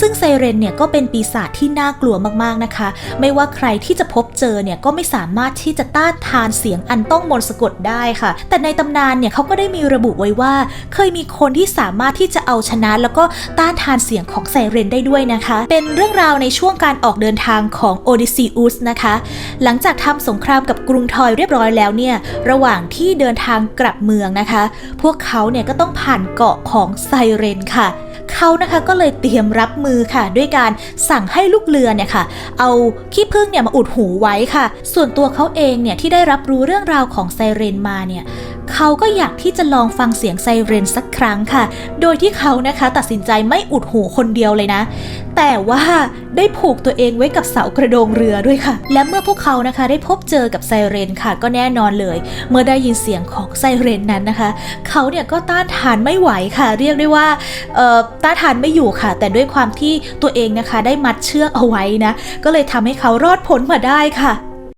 ซึ่งไซเรนเนี่ยก็เป็นปีศาจที่น่ากลัวมากๆนะคะ ไม่ว่าใครที่จะพบเจอเนี่ยก็ไม่สามารถที่จะต้านทานเสียงอันต้องมนสะกดได้ค่ะ แต่ในตำนานเนี่ยเขาก็ได้มีระบุไว้ว่า เคยมีคนที่สามารถที่จะเอาชนะ แล้วก็ต้านทานเสียงของไซเรนได้ด้วยนะคะ เป็นเรื่องราวในช่วงการออกเดินทางของโอดิซีอุสนะคะ หลังจากทำสงครามกับกรุงทอยเรียบร้อยแล้วเนี่ยระหว่างที่เดินทางกลับเมืองนะคะ พวกเขาเนี่ยก็ต้องผ่านเกาะของไซเรนค่ะ เขานะคะก็เลยเตรียมรับมือค่ะ ด้วยการสั่งให้ลูกเรือเนี่ยค่ะ เอาขี้ผึ้งเนี่ยมาอุดหูไว้ค่ะ ส่วนตัวเขาเองเนี่ยที่ได้รับรู้เรื่องราวของไซเรนมาเนี่ย เขาก็อยากที่จะลองฟังเสียงไซเรนสักครั้งค่ะ โดยที่เขานะคะตัดสินใจไม่อุดหูคนเดียวเลยนะ แต่ว่าได้ผูกตัวเองไว้กับเสากระโดงเรือด้วยค่ะ และเมื่อพวกเขานะคะได้พบเจอกับไซเรนค่ะ ก็แน่นอนเลย เมื่อได้ยินเสียงของไซเรนนั้นนะคะ เขาเนี่ยก็ต้านทานไม่ไหวค่ะ เรียกได้ว่าต้านทานไม่อยู่ค่ะ แต่ด้วยความที่ตัวเองนะคะได้มัดเชือกเอาไว้นะ ก็เลยทำให้เขารอดพ้นมาได้ค่ะ